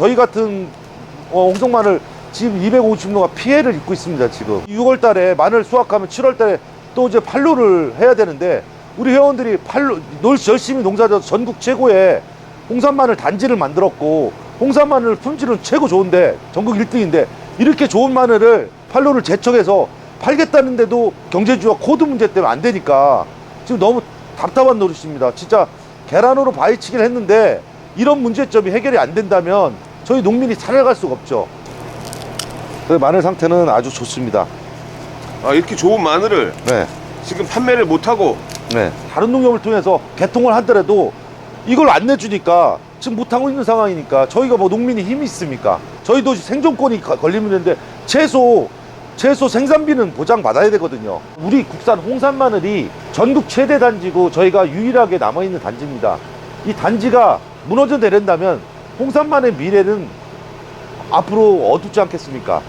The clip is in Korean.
저희 같은 어, 홍성 마늘 지금 250노가 피해를 입고 있습니다 지금 6월 달에 마늘 수확하면 7월 달에 또 이제 판로를 해야 되는데 우리 회원들이 놀 열심히 농사져서 전국 최고의 홍산 마늘 단지를 만들었고 홍산 마늘 품질은 최고 좋은데 전국 1등인데 이렇게 좋은 마늘을 판로를 제척해서 팔겠다는데도 경제주와 코드 문제 때문에 안 되니까 지금 너무 답답한 노릇입니다. 진짜 계란으로 바위치기를 했는데 이런 문제점이 해결이 안 된다면 저희 농민이 살아갈 수가 없죠. 그 마늘 상태는 아주 좋습니다. 아, 이렇게 좋은 마늘을 네. 지금 판매를 못하고 네. 다른 농협을 통해서 개통을 하더라도 이걸 안 내주니까 지금 못하고 있는 상황이니까 저희가 뭐 농민이 힘이 있습니까? 저희도 생존권이 가- 걸리면 되는데 최소 최소 생산비는 보장받아야 되거든요. 우리 국산 홍산 마늘이 전국 최대 단지고 저희가 유일하게 남아있는 단지입니다. 이 단지가 무너져 내린다면 홍산 마늘의 미래는 앞으로 어둡지 않겠습니까?